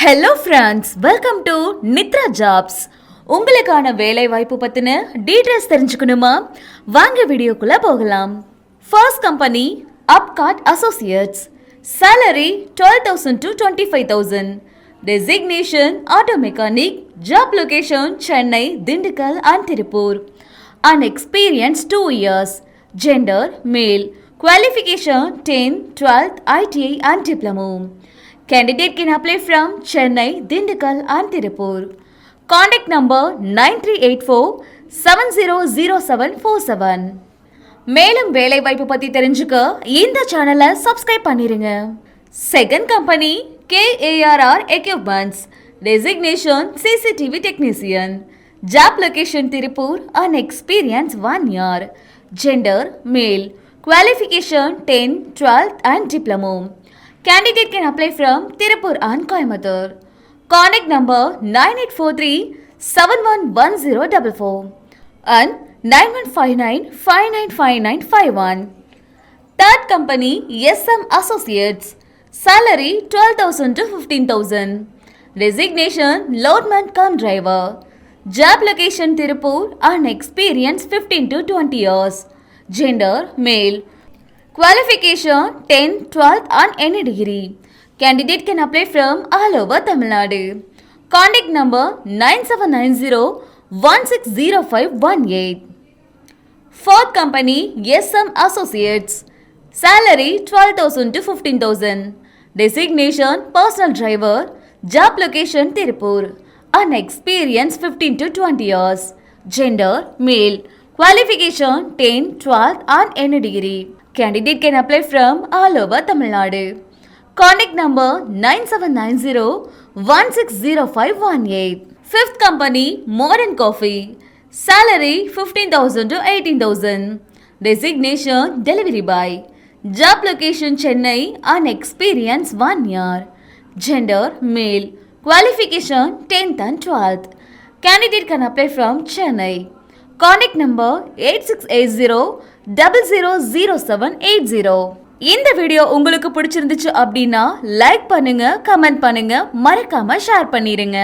Hello friends welcome to Nithra jobs உங்களுக்கான வேலை வாய்ப்பு பற்றின டீட்டெயில்ஸ் தெரிஞ்சுக்கணுமா? வாங்க வீடியோக்குள்ளே போகலாம். First company Abcot associates salary twelve thousand to twenty five thousand designation auto mechanic job location Chennai Dindigul and Tiruppur and experience two years gender male qualification ten twelfth ITI and diploma Candidate can apply from Chennai, Dindigul and Tirupur. Contact number 9384-700747. மேலும் வேலை வாய்ப்பு பத்தி தெரிஞ்சுக்க இந்த சேனலை subscribe பண்ணிருங்க. Second company KARR equipments designation CCTV technician job location Tiruppur and experience one year gender male qualification ten twelfth and diploma Candidate can apply from Tirupur and Contact number 9843 and 9159 Third company, YSM Associates. Salary 12,000 to 15,000. Designation, loadman cum driver. Job location Tirupur and experience 15 to 20 years. Gender, male. Qualification 10, 12th and any degree. Candidate can apply from all over Tamil Nadu. Contact number 9790 160518. Fourth company SM Associates. Salary 12,000 to 15,000. Designation personal driver. Job location Tirupur. Unexperience 15 to 20 years. Gender male. Qualification 10, 12 and any degree. Candidate can apply from all over Tamil Nadu. Contact number 9790 160518. Fifth company Modern Coffee. Salary 15,000 to 18,000. Designation Delivery Boy. Job location Chennai and experience 1 year. Gender Male. Qualification 10th and 12th. Candidate can apply from Chennai. Contact number eight six eight zero double zero zero seven eight zero இந்த video உங்களுக்கு பிடிச்சிருந்துச்சு அப்படின்னா like பண்ணுங்க comment பண்ணுங்க மறக்காம share பண்ணிடுங்க